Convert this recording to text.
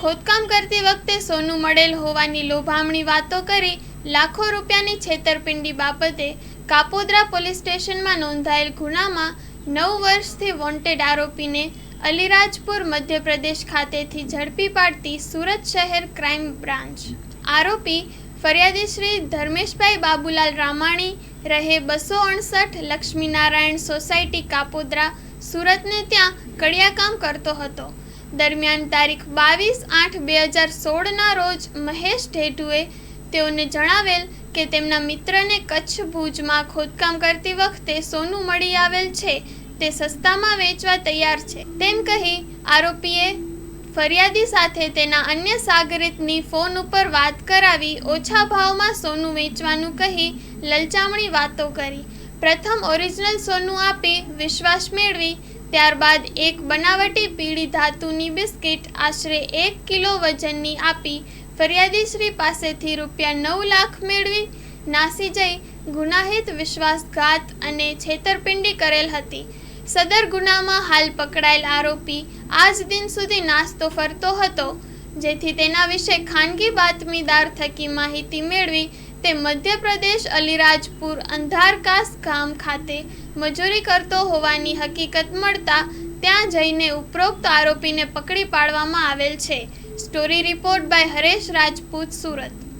ખોદકામ કરતી વખતે સોનું મળેલ હોવાની લોભામણી વાતો કરી લાખો રૂપિયાની છેતરપિંડી બાબતે કાપોદ્રા પોલીસ સ્ટેશનમાં નોંધાયેલ ગુનામાં નવ વર્ષથી વોન્ટેડ આરોપીને અલીરાજપુર મધ્યપ્રદેશ ખાતેથી ઝડપી પાડતી સુરત શહેર ક્રાઇમ બ્રાન્ચ. આરોપી ફરિયાદી શ્રી ધર્મેશભાઈ બાબુલાલ રામાણી રહે બસો અડસઠ લક્ષ્મીનારાયણ સોસાયટી કાપોદ્રા સુરતને ત્યાં કડિયાકામ કરતો હતો. દરમિયાન તારીખ બાવીસ આઠ બે હજાર સોળના રોજ મહેશ ઢેઢુએ તેઓને જણાવેલ કે તેમના મિત્રને કચ્છ ભુજમાં ખોદકામ કરતી વખતે સોનું મળી આવેલ છે. તે સસ્તામાં વેચવા તૈયાર છે. તેમ કહી આરોપીએ ફરિયાદી સાથે તેના અન્ય સાગરિતની ફોન ઉપર વાત કરાવી ઓછા ભાવમાં સોનું વેચવાનું કહી લલચામણી વાતો કરી. પ્રથમ ઓરિજિનલ સોનું આપી વિશ્વાસ મેળવી ત્યારબાદ એક બનાવટી પીળી ધાતુની બિસ્કિટ આશરે એક કિલો વજનની આપી ફરિયાદી શ્રી પાસેથી રૂપિયા નવ લાખ મેળવી. નાસી જઈ ગુનાહિત વિશ્વાસઘાત અને છેતરપિંડી કરેલ હતી. સદર ગુનામાં હાલ પકડાયેલ આરોપી આજ દિન સુધી નાસ્તો ફરતો હતો. જેથી તેના વિશે ખાનગી બાતમીદાર થકી માહિતી મેળવી તે મધ્યપ્રદેશ અલીરાજપુર અંધારકાસ ગામ ખાતે મજૂરી કરતો હોવાની હકીકત મળતા ત્યાં જઈને ઉપરોક્ત આરોપીને પકડી પાડવામાં આવેલ છે. Story report by Haresh Rajput, Surat.